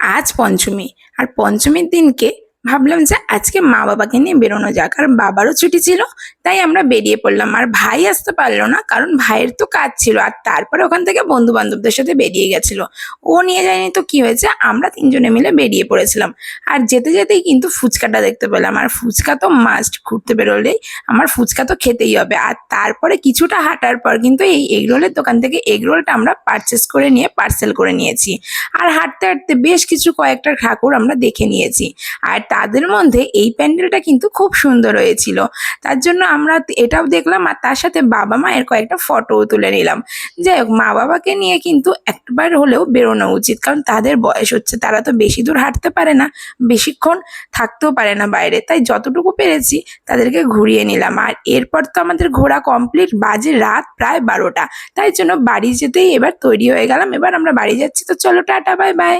আজ পঞ্চমী। আর পঞ্চমীর দিনকে ভাবলাম যে আজকে মা বাবাকে নিয়ে বেরোনো যাক, আর বাবারও ছুটি ছিল, তাই আমরা বেরিয়ে পড়লাম। আর ভাই আসতে পারল না, কারণ ভাইয়ের তো কাজ ছিল, আর তারপরে ওখান থেকে বন্ধু বান্ধবদের সাথে বেরিয়ে গেছিল। ও নিয়ে যায়নি তো কি হয়েছে? আমরা তিনজনে মিলে বেরিয়ে পড়েছিলাম। আর যেতে যেতেই কিন্তু ফুচকাটা দেখতে পেলাম। আর ফুচকা তো মাস্ট ঘুরতে বেরোলেই আমার ফুচকা তো খেতেই হবে। আর তারপরে কিছুটা হাঁটার পর কিন্তু এই এগরোলের দোকান থেকে এগরোলটা আমরা পারচেস করে নিয়ে পার্সেল করে নিয়েছি। আর হাঁটতে হাঁটতে বেশ কিছু কয়েকটা ঠাকুর আমরা দেখে নিয়েছি। আর তাদের মধ্যে এই প্যান্ডেলটা কিন্তু খুব সুন্দর হয়েছিল। তার জন্য আমরা এটাও দেখলাম আর তার সাথে বাবা মায়ের কয়েকটা ফটোও তুলে নিলাম। যাই হোক, মা বাবাকে নিয়ে কিন্তু একবার হলেও বেরোনো উচিত, কারণ তাদের বয়স হচ্ছে, তারা তো বেশি দূর হাঁটতে পারে না, বেশিক্ষণ থাকতেও পারে না বাইরে। তাই যতটুকু পেরেছি, তাদেরকে ঘুরিয়ে নিলাম। আর এরপর তো আমাদের ঘোরা কমপ্লিট বাজে রাত প্রায় বারোটা। তাই জন্য বাড়ি যেতেই এবার তৈরি হয়ে গেলাম। এবার আমরা বাড়ি যাচ্ছি। তো চলো, টাটা বাই বাই